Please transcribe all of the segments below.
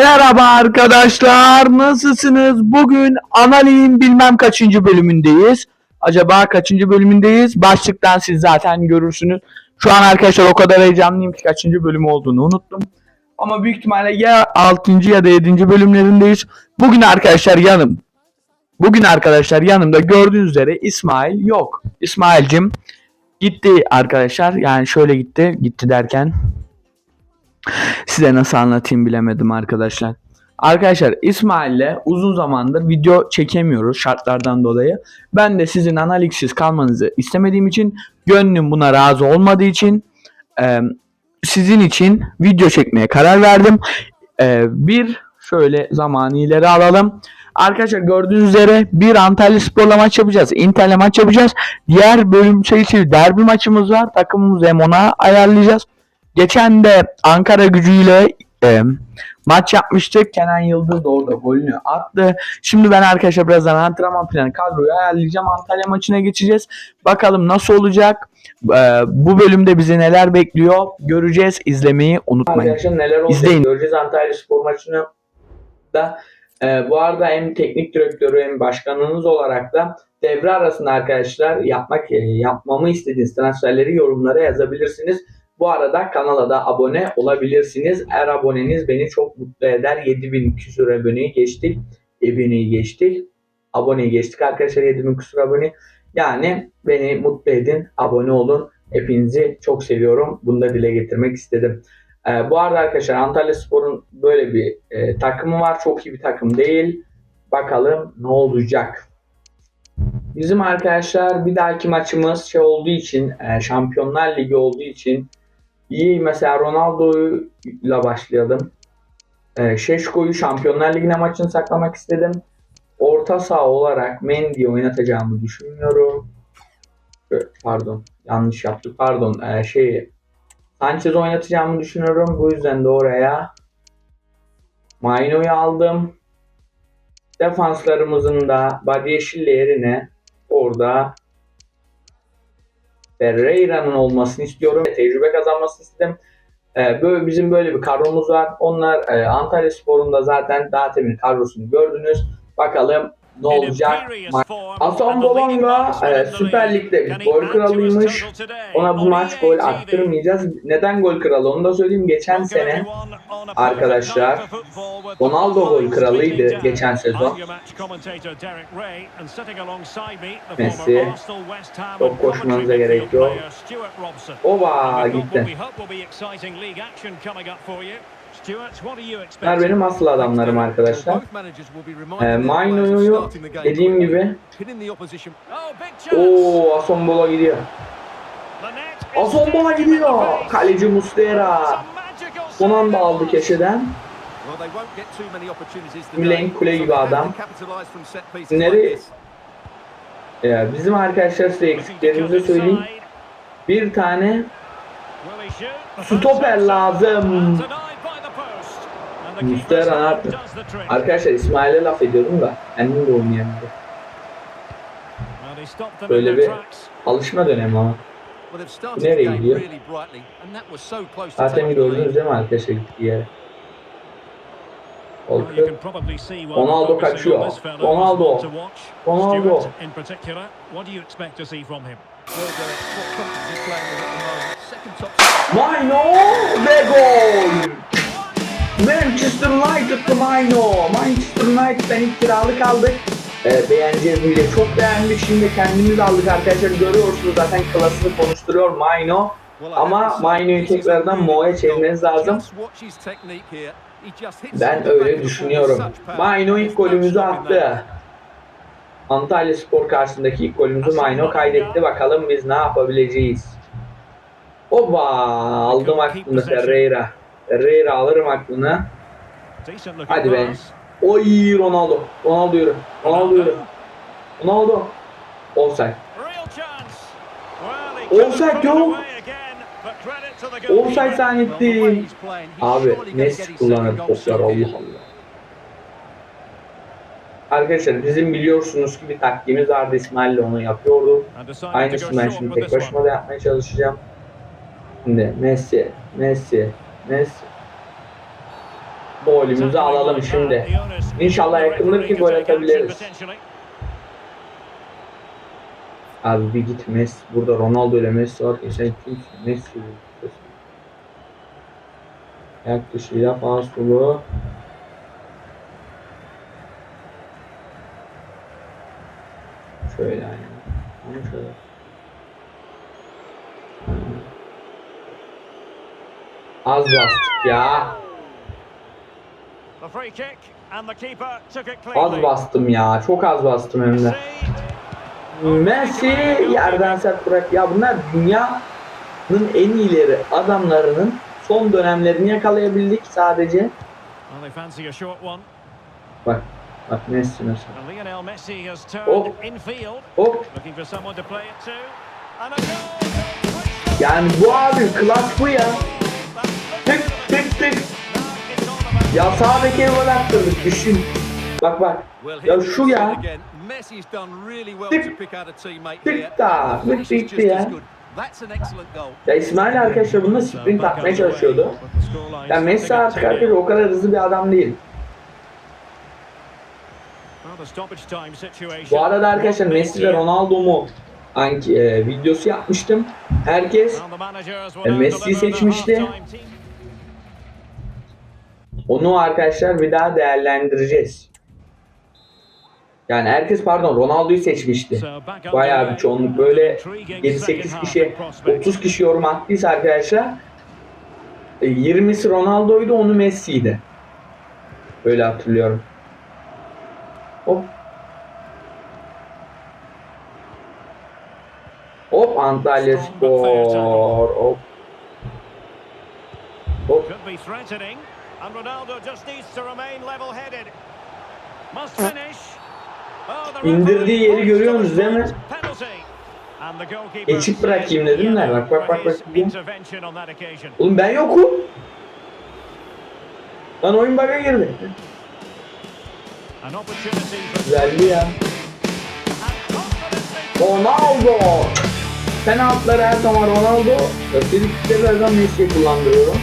Merhaba arkadaşlar, nasılsınız? Bugün Analig'in bilmem kaçıncı bölümündeyiz. Acaba kaçıncı bölümündeyiz? Başlıktan siz zaten görürsünüz. Şu an arkadaşlar o kadar heyecanlıyım ki kaçıncı bölüm olduğunu unuttum. Ama büyük ihtimalle ya 6. ya da 7. bölümlerindeyiz. Bugün arkadaşlar yanım. Bugün arkadaşlar yanımda gördüğünüz üzere İsmail yok. İsmail'cim gitti arkadaşlar. Yani şöyle gitti. Gitti derken Size nasıl anlatayım bilemedim arkadaşlar. Arkadaşlar İsmail'le uzun zamandır video çekemiyoruz şartlardan dolayı. Ben de sizin analiksiz kalmanızı istemediğim için, gönlüm buna razı olmadığı için e, sizin için video çekmeye karar verdim. E, bir şöyle zamanı ileri alalım. Arkadaşlar gördüğünüz üzere bir Antalya Spor'la maç yapacağız. Inter'le maç yapacağız. Diğer bölüm sayısı derbi maçımız var. Takımımızı hem ona ayarlayacağız. Geçen de Ankara gücüyle e, maç yapmıştık. Kenan Yıldız da orada golünü attı. Şimdi ben arkadaşlar birazdan antrenman planı kadroyu ayarlayacağım. Antalya maçına geçeceğiz. Bakalım nasıl olacak. E, bu bölümde bizi neler bekliyor göreceğiz. İzlemeyi unutmayın. Arkadaşlar neler olacak İzleyin. göreceğiz Antalya Spor maçını da. E, bu arada hem teknik direktörü hem başkanınız olarak da devre arasında arkadaşlar yapmak e, yapmamı istediğiniz transferleri yorumlara yazabilirsiniz. Bu arada kanala da abone olabilirsiniz. Eğer aboneniz beni çok mutlu eder. 7000 küsur aboneyi geçtik. Aboneyi geçtik. Aboneyi geçtik arkadaşlar 7000 küsur abone. Yani beni mutlu edin. Abone olun. Hepinizi çok seviyorum. Bunu da dile getirmek istedim. Ee, bu arada arkadaşlar Antalya Spor'un böyle bir e, takımı var. Çok iyi bir takım değil. Bakalım ne olacak. Bizim arkadaşlar bir dahaki maçımız şey olduğu için e, Şampiyonlar Ligi olduğu için İyi mesela Ronaldo'yla başlayalım. Ee, Şeşko'yu Şampiyonlar Ligi'ne maçını saklamak istedim. Orta saha olarak Mendy'yi oynatacağımı düşünmüyorum. Pardon yanlış yaptık. Pardon ee, şey Sanchez oynatacağımı düşünüyorum. Bu yüzden de oraya Maino'yu aldım. Defanslarımızın da Badiyeşil yerine orada Ferreira'nın olmasını istiyorum. Tecrübe kazanmasını istedim. Ee, böyle bizim böyle bir kadromuz var. Onlar e, Antalya Spor'un zaten daha temin kadrosunu gördünüz. Bakalım ne olacak? Hasan Bolonga e, Süper Lig'de gol kralıymış. Ona bu maç gol attırmayacağız. Neden gol kralı onu da söyleyeyim. Geçen sene arkadaşlar Ronaldo gol kralıydı geçen sezon. Messi çok koşmanıza gerek yok. Ova gitti. Bunlar benim asıl adamlarım arkadaşlar. E, Maino'yu dediğim gibi Oo Asombola gidiyor. Asombola gidiyor. Kaleci Muslera. Son anda aldı köşeden. Mülen kule gibi adam. Nereye? Ya bizim arkadaşlar size eksiklerimizi söyleyeyim. Bir tane stoper lazım. Muslera artık. Arkadaşlar İsmail'e laf ediyordum da kendim de oynayamadım. Böyle bir alışma dönemi ama. Nereye gidiyor? Zaten gördünüz değil mi arkadaşlar gittiği yere? Oldu. Ronaldo kaçıyor. Ronaldo. Ronaldo. Maino ve gol. Manchester United'lı Maino. Manchester United'dan ilk kiralık aldık. Ee, beğeneceğiz bile çok beğendik. Şimdi kendimiz aldık arkadaşlar. Görüyorsunuz zaten klasını konuşturuyor Maino. Ama Maino'yu tekrardan Mo'ya çevirmeniz lazım. Ben öyle düşünüyorum. Maino ilk golümüzü attı. Antalya Spor karşısındaki ilk golümüzü Maino kaydetti. Bakalım biz ne yapabileceğiz. Oba aldım aklını Ferreira. Ferreira alırım aklını. Hadi be. Oy Ronaldo. Ronaldo yürü. Ronaldo yürü. Ronaldo. Offside. Offside yok. Offside zannettim. Abi Messi kullanır toplar Allah Allah. Arkadaşlar bizim biliyorsunuz ki bir taktiğimiz vardı İsmail'le onu yapıyordu. Aynısını ben şimdi tek başıma da yapmaya çalışacağım. Şimdi Messi, Messi, Messi. golümüzü alalım şimdi. İnşallah yakındır ki gol atabiliriz. Abi bir git Messi. Burada Ronaldo ile Messi var. E sen kimsin? Messi. Ayak dışıyla pas dolu. Şöyle yani. Ama şöyle. Az bastık ya. Az bastım ya. Çok az bastım hem de. Messi yerden sert bırak. Ya bunlar dünyanın en iyileri adamlarının son dönemlerini yakalayabildik sadece. Bak. Bak Messi mesela. Hop. goal! Yani bu abi klas bu ya. Ya sağ beke gol attırdık düşün. Bak bak. Ya şu ya. Tık, tık da, tık bitti ya. Ya İsmail arkadaşlar bunda sprint atmaya çalışıyordu. Ya Messi artık arkadaşlar o kadar hızlı bir adam değil. Bu arada arkadaşlar Messi ve Ronaldo mu anki e, videosu yapmıştım. Herkes E, Messi'yi seçmişti. Onu arkadaşlar bir daha değerlendireceğiz. Yani herkes pardon Ronaldo'yu seçmişti. Bayağı bir çoğunluk böyle 7-8 kişi 30 kişi yorum attıysa arkadaşlar e, 20'si Ronaldo'ydu onu Messi'ydi. Öyle hatırlıyorum. Hop. Hop Antalya Spor. Hop. Hop. And Ronaldo just needs to remain level-headed. Must finish. Oh, İndirdiği yeri referee görüyorsunuz değil mi? Geçit bırakayım dedim de, bak, bak, bak, bak. Oğlum ben yokum. Lan oyun bug'a girdi. Güzeldi ya. Ronaldo. Penaltıları her zaman Ronaldo. Her zaman Messi'ye kullandırıyorum.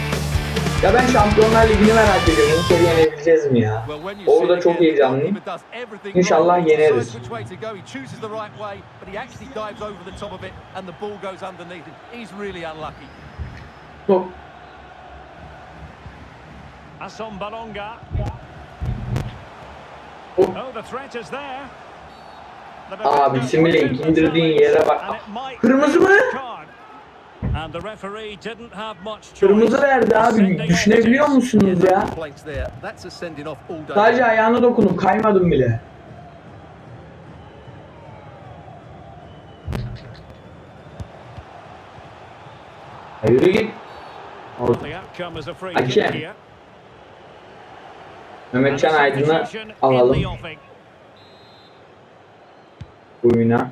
Ya ben Şampiyonlar Ligi'ni merak ediyorum. Kere yenebileceğiz mi ya? Orada çok heyecanlıyım. İnşallah yeneriz. top. Asson Balonga. Abi pushes indirdiğin yere bak. Kırmızı mı? Kırmızı verdi abi. Düşünebiliyor musunuz ya? Sadece ayağına dokundum. Kaymadım bile. Yürü git. Hakem. Mehmetcan Aydın'ı alalım oyuna.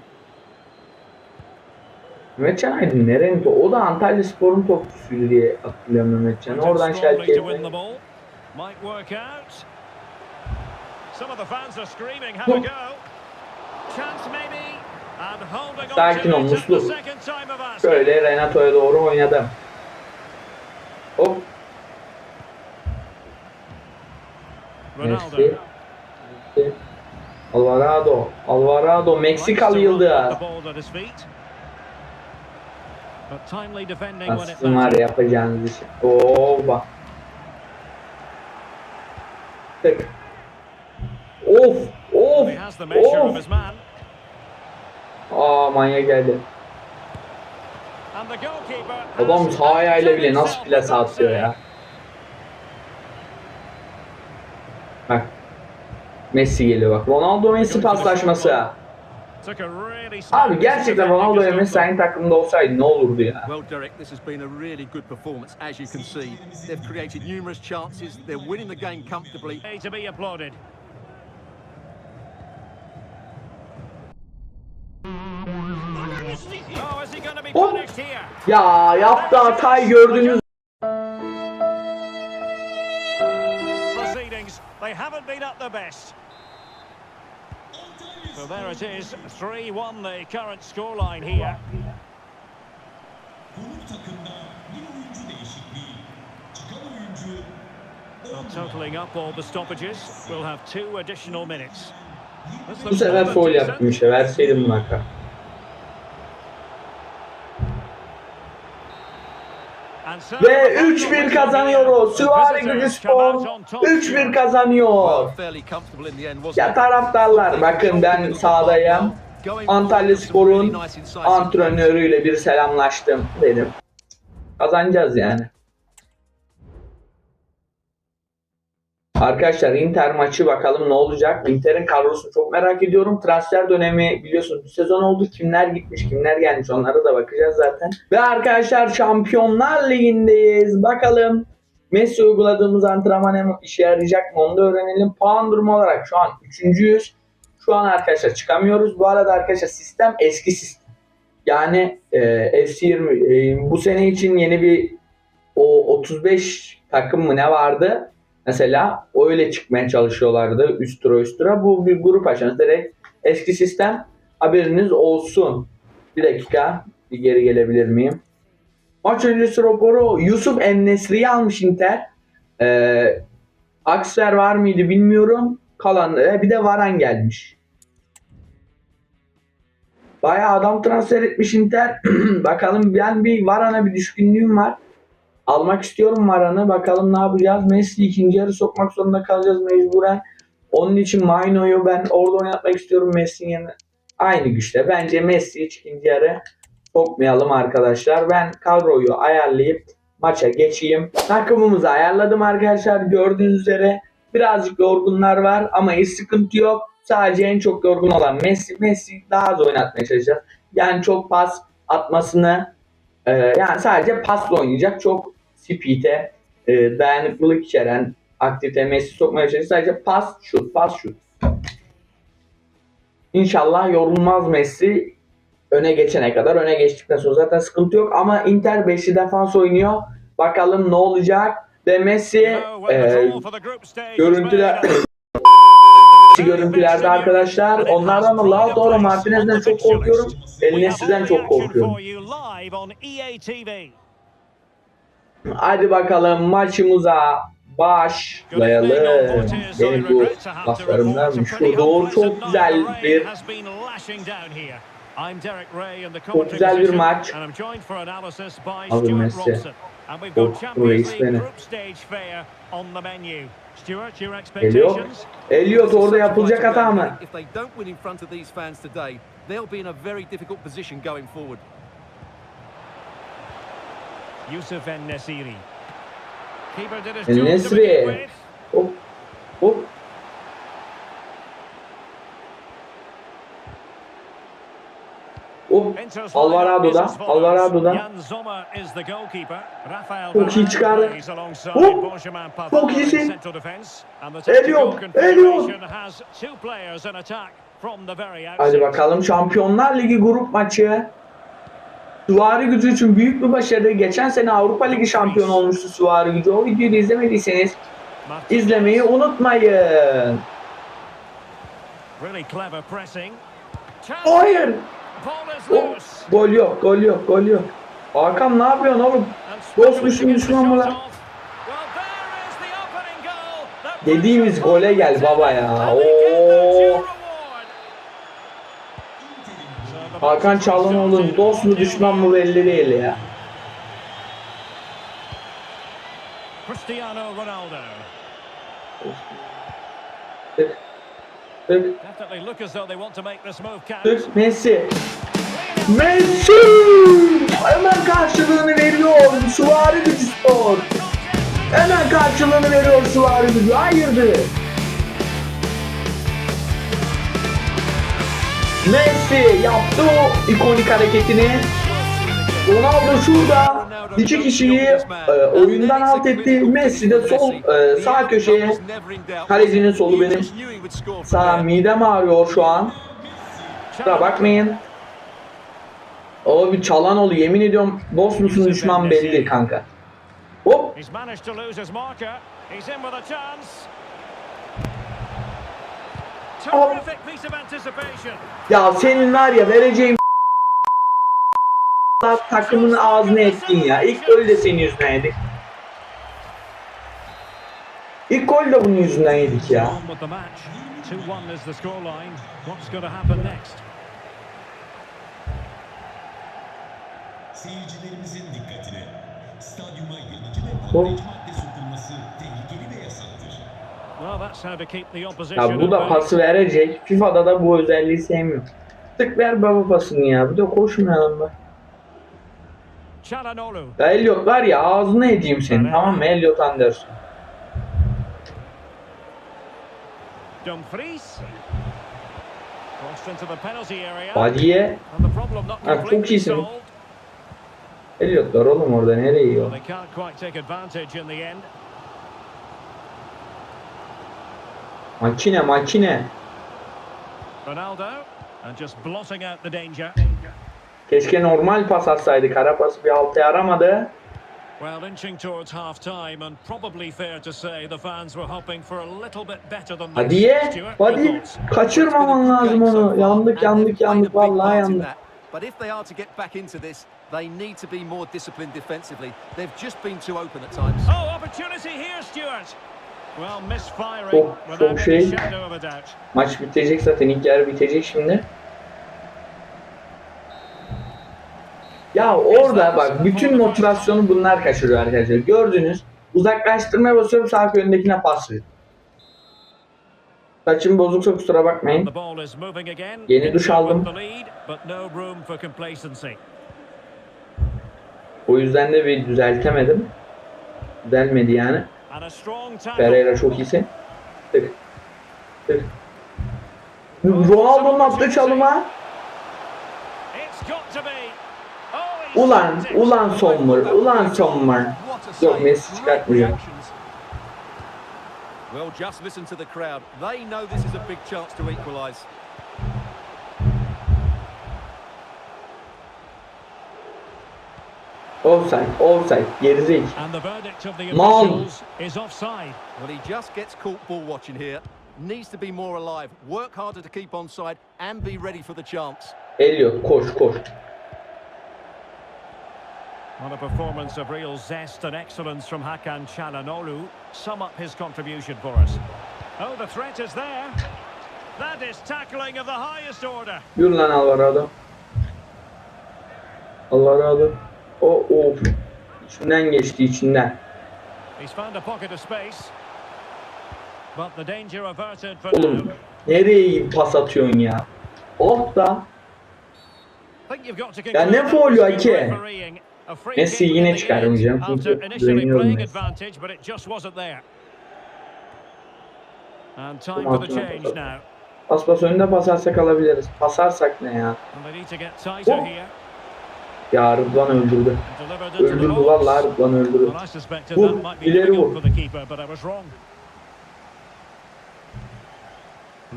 Mehmetcan Aydın to- O da Antalya Spor'un topçusuydu diye hatırlıyorum Mehmetcan. Oradan on Sakin ol, Muslu. Şöyle Renato'ya doğru oynadım. Hop. Messi. Messi. Alvarado. Alvarado. Meksikalı yıldız. The ball at his feet. But timely defending when it Aslında var yapacağınız iş. Oo bak. Tık. Of. Of. Of. Aa manyak geldi. Adam sağ ayağıyla bile nasıl plase atıyor ya. Bak. Messi geliyor bak. Ronaldo Messi paslaşması. Abi gerçekten ah, Ronaldo ve Messi aynı takımda olsaydı ne olurdu ya? Well, Derek, this has been a really good performance, as you can see. They've created numerous chances. They're winning the game comfortably. to be applauded. Oh, is he going to be Oh. Ya yaptı hatayı gördünüz. Proceedings, they haven't been at their best. So there it is, 3-1 the current scoreline here. Well, totaling up all the stoppages, we'll have two additional minutes. Bu sefer foul işte. Verseydim buna haka. And so- Ve 3-1 kazanıyoruz. Süvari Gücü Spor 3-1 kazanıyor. Ya taraftarlar bakın ben sahadayım. Antalya Spor'un antrenörüyle bir selamlaştım dedim. Kazanacağız yani. Arkadaşlar Inter maçı bakalım ne olacak. Inter'in kadrosunu çok merak ediyorum. Transfer dönemi biliyorsunuz bir sezon oldu. Kimler gitmiş, kimler gelmiş onlara da bakacağız zaten. Ve arkadaşlar Şampiyonlar Ligi'ndeyiz. Bakalım Messi uyguladığımız antrenman işe yarayacak mı onu da öğrenelim. Puan durumu olarak şu an üçüncüyüz. Şu an arkadaşlar çıkamıyoruz. Bu arada arkadaşlar sistem eski sistem. Yani e, FC20 e, bu sene için yeni bir o 35 takım mı ne vardı? Mesela öyle çıkmaya çalışıyorlardı üst tura üst tura. Bu bir grup aşaması direkt eski sistem haberiniz olsun. Bir dakika bir geri gelebilir miyim? Maç öncesi raporu Yusuf Ennesri'yi almış Inter. Ee, Aksver var mıydı bilmiyorum. Kalan e, bir de Varan gelmiş. Bayağı adam transfer etmiş Inter. Bakalım ben bir Varan'a bir düşkünlüğüm var. Almak istiyorum Varan'ı. Bakalım ne yapacağız. Messi ikinci yarı sokmak zorunda kalacağız mecburen. Onun için Maino'yu ben orada oynatmak istiyorum Messi'nin yerine. Aynı güçte. Bence Messi'yi ikinci yarı sokmayalım arkadaşlar. Ben kadroyu ayarlayıp maça geçeyim. Takımımızı ayarladım arkadaşlar. Gördüğünüz üzere birazcık yorgunlar var ama hiç sıkıntı yok. Sadece en çok yorgun olan Messi. Messi daha az oynatmaya çalışacağız. Yani çok pas atmasını e, yani sadece pasla oynayacak. Çok speed'e e, dayanıklılık içeren aktivite Messi sokmaya çalışacak. Sadece pas şut pas şut. İnşallah yorulmaz Messi öne geçene kadar. Öne geçtikten sonra zaten sıkıntı yok ama Inter 5'li defans oynuyor. Bakalım ne olacak. Ve Messi e, görüntüler görüntülerde arkadaşlar onlardan da Lautaro Martinez'den çok korkuyorum. El Nesri'den çok korkuyorum. Hadi bakalım maçımıza başlayalım. Benim bu laflarımdan şu doğru çok güzel bir çok güzel bir maç. Alın Messi. Bu reis beni. Geliyor. Elliot orada yapılacak hata mı? Begin Nesri. with. Hop hop. Inter's Alvarado'da. Alvarado'da. Çok iyi çıkardı. Pavard Çok in iyisin. very outset. Hadi bakalım Şampiyonlar Ligi grup maçı. Süvari gücü için büyük bir başarı. Geçen sene Avrupa Ligi şampiyonu olmuştu Süvari gücü. O videoyu izlemediyseniz izlemeyi unutmayın. Hayır. Loose. Gol yok, gol yok, gol yok. Hakan ne yapıyorsun oğlum? Dost düşün düşman mı lan? Dediğimiz gole gel baba ya. Oo. reward. So the Hakan restarted dost mu 1-0. düşman mı belli değil ya. Cristiano Ronaldo. Tık. Messi. Messi! Hemen karşılığını veriyor Süvari Gücü Spor. Hemen karşılığını veriyor Süvari Gücü. Hayırdır? Messi yaptı o ikonik hareketini. Ronaldo şurada iki kişiyi e, oyundan alt etti. Messi de sol e, sağ köşeye kalecinin solu benim. Sağ midem ağrıyor şu an. Kusura bakmayın. O bir çalan oldu yemin ediyorum dost musun düşman belli kanka. Hop anticipation. ya senin var ya vereceğim takımın ağzını ettin ya. İlk golü de senin yüzünden yedik. gol de bunun yüzünden yedik ya. On with the match. 2-1 is the scoreline. What's going to happen next? Seyircilerimizin dikkatine. Stadyuma yanıcı ve Hop. patlayıcı madde Ya bu da pası verecek. FIFA'da da bu özelliği sevmiyorum. Tık ver baba pasını ya. Bir de koşmayalım be. Ya Elliot var ya ağzına edeyim senin tamam mı? Elliot Anderson. Badiye. Ha, çok iyisin. Elliot var oğlum orada nereye yiyor? Makine makine. Ronaldo. And just blotting out the danger. Keşke normal pas atsaydı. Kara pası bir altı yaramadı. Well, inching towards half time, and probably fair to say the fans were hoping for a little bit better than. Hadi ye. Hadi. Kaçırmaman lazım onu. Yandık yandık yandık. Vallahi yandık. But if they are to get back into this, they need to be more disciplined defensively. They've just been too open at times. Oh, opportunity here, Stuart. Çok- çok şey. Maç bitecek zaten. ilk yarı bitecek şimdi. Ya orada bak bütün motivasyonu bunlar kaçırıyor arkadaşlar. Gördünüz. Uzaklaştırmaya basıyorum sağ önündekine pas veriyor. Saçım bozuksa kusura bakmayın. Yeni duş aldım. O yüzden de bir düzeltemedim. Düzelmedi yani. Pereira çok iyisin. Tık. Tık. Ronaldo'nun attığı çalıma. Oh, Ulan, ulan Sommer, ulan Sommer. Yok. Messi reactions. Well, just listen to the crowd. They know this is a big chance to equalise. Offside, offside. Gerizek. And the verdict of the Mal. officials is offside. Well, he just gets caught ball watching here. Needs to be more alive, work harder to keep on side, and be ready for the chance. Elliot koş koş. On a performance of real zest and excellence from Hakan Çalhanoğlu. Sum up his contribution for us. Oh, the threat is there. That is tackling of the highest order. Yürü lan Alvarado. Alvarado. O of. İçinden geçti içinden. Oğlum nereye pas atıyorsun ya? Oh da. Ya ne conclude faulü that was good Ake? refereeing. A free Messi yine çıkarmayacağım çünkü playing Messi. Pas pas önünde pasarsak alabiliriz. Pasarsak ne ya? Oh. Ya Rıdvan öldürdü. Öldürdü vallahi Rıdvan öldürdü. Vur, ileri vur.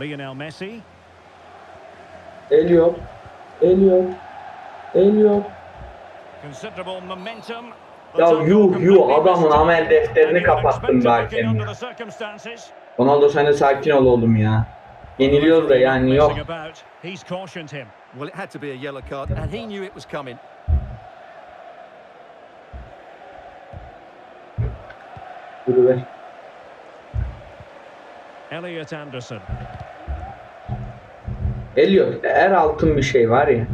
Lionel Messi. Elliot. Considerable momentum. Ya yuh, yuh, adamın amel defterini And you would kapattın expect be him hakem looking ya. under the circumstances. Ronaldo sen de sakin ol oğlum ya. Yeniliyoruz da yani yok. Messing about. He's cautioned him. Well, it had to be a yellow card, and he knew it was coming. Elliot Anderson. Elliot eğer altın bir şey var ya.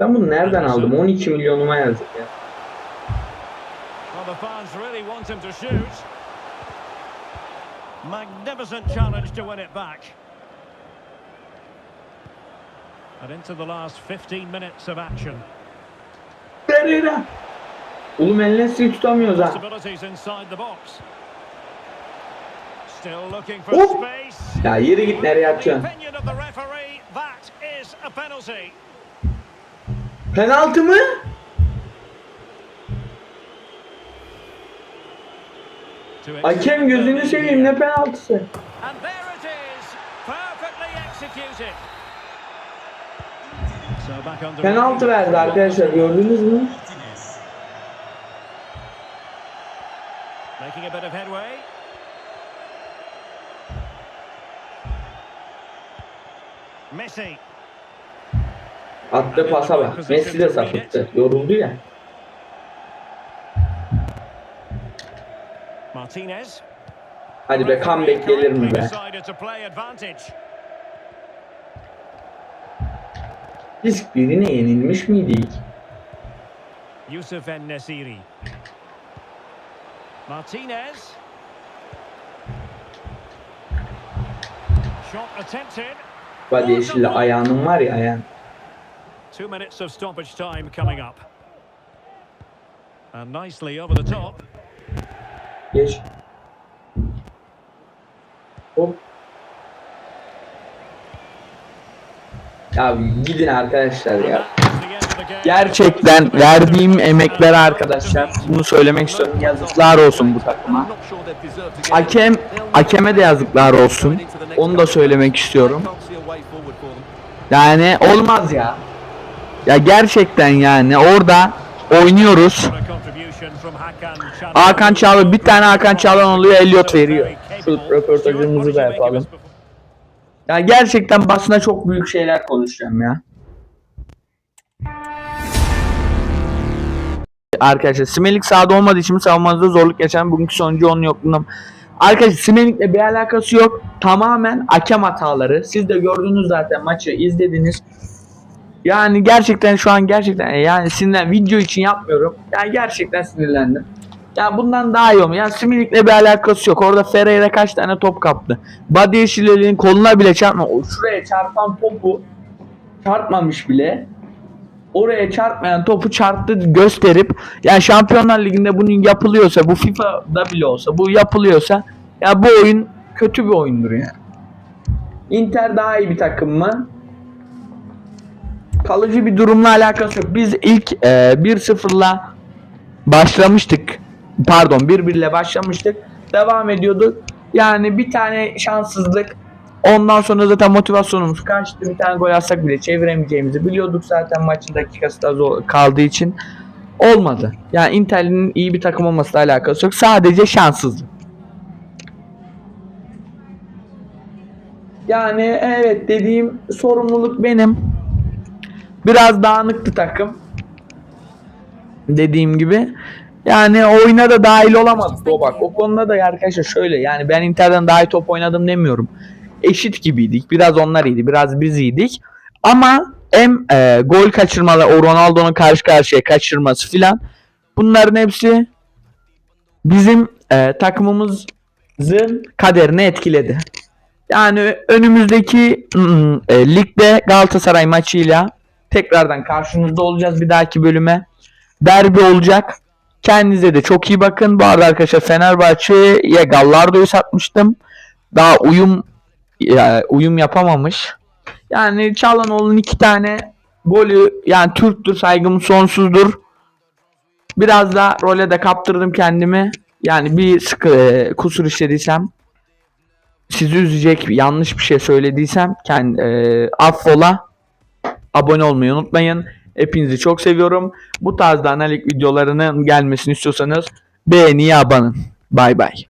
Ben bunu nereden aldım? 12 milyonuma yazık ya. Well, the fans really want him to shoot. Magnificent challenge to win it back. And into the last 15 minutes of action. Pereira. Oğlum eline sil tutamıyoruz ha. Hop. Ya yürü git nereye atacaksın? opinion of the referee, that is a penalty. Penaltı mı? To Hakem gözünü seveyim ne penaltısı? Penaltı verdi arkadaşlar gördünüz mü? Martinez. Making a bit of headway. Messi. Attı pasa bak. Messi de sapıttı. Yoruldu ya. Hadi be comeback gelir mi be? Biz birine yenilmiş miydik? Yusuf En-Nesiri. Martinez. Shot attempted. Hadi yeşille ayağının var ya ayağın. Two minutes of stoppage time coming up. And nicely over the top. Geç. Hop. Ya gidin arkadaşlar ya. Gerçekten verdiğim emeklere arkadaşlar bunu söylemek istiyorum. Yazıklar olsun bu takıma. Hakem hakeme de yazıklar olsun. Onu da söylemek istiyorum. Yani olmaz ya. Ya gerçekten yani orada oynuyoruz. Hakan Çağlı bir tane Hakan Çalhanoğlu'ya Elliot veriyor. Şu röportajımızı da yapalım. Ya gerçekten basına çok büyük şeyler konuşacağım ya. Arkadaşlar Simelik sahada olmadığı için savunmanızda zorluk yaşayan bugünkü sonucu onun yokluğundan. Arkadaşlar Simelik'le bir alakası yok. Tamamen hakem hataları. Siz de gördünüz zaten maçı izlediniz. Yani gerçekten şu an gerçekten yani sinirlen video için yapmıyorum. Yani gerçekten sinirlendim. Ya bundan daha iyi olmuyor. Yani Similik'le bir alakası yok. Orada Ferreira kaç tane top kaptı. Badi Yeşilel'in koluna bile çarpma. O Şuraya çarpan topu çarpmamış bile. Oraya çarpmayan topu çarptı gösterip yani Şampiyonlar Ligi'nde bunun yapılıyorsa bu FIFA'da bile olsa bu yapılıyorsa ya bu oyun kötü bir oyundur yani. Inter daha iyi bir takım mı? Kalıcı bir durumla alakası yok. Biz ilk e, 1-0'la başlamıştık. Pardon 1-1 ile başlamıştık. Devam ediyorduk. Yani bir tane şanssızlık. Ondan sonra zaten motivasyonumuz kaçtı. Bir tane gol atsak bile çeviremeyeceğimizi biliyorduk zaten maçın dakikası da zor kaldığı için. Olmadı. Yani Inter'in iyi bir takım olmasıyla alakası yok. Sadece şanssızlık. Yani evet dediğim sorumluluk benim. Biraz dağınıktı takım. Dediğim gibi. Yani oyuna da dahil olamadık o. O konuda da arkadaşlar şöyle yani ben Inter'den daha iyi top oynadım demiyorum. Eşit gibiydik. Biraz onlar iyiydi. Biraz biz iyiydik. Ama hem e, gol kaçırmalar, o Ronaldo'nun karşı karşıya kaçırması filan bunların hepsi bizim e, takımımızın kaderini etkiledi. Yani önümüzdeki mm, e, ligde Galatasaray maçıyla tekrardan karşınızda olacağız bir dahaki bölüme. Derbi olacak. Kendinize de çok iyi bakın. Bu arada arkadaşlar Fenerbahçe'ye Gallardo'yu satmıştım. Daha uyum ya, uyum yapamamış. Yani Çalhanoğlu'nun iki tane golü yani Türk'tür saygım sonsuzdur. Biraz da role de kaptırdım kendimi. Yani bir sıkı e, kusur işlediysem sizi üzecek yanlış bir şey söylediysem kendi e, affola abone olmayı unutmayın. Hepinizi çok seviyorum. Bu tarzda analik videolarının gelmesini istiyorsanız beğeniye abanın. Bay bay.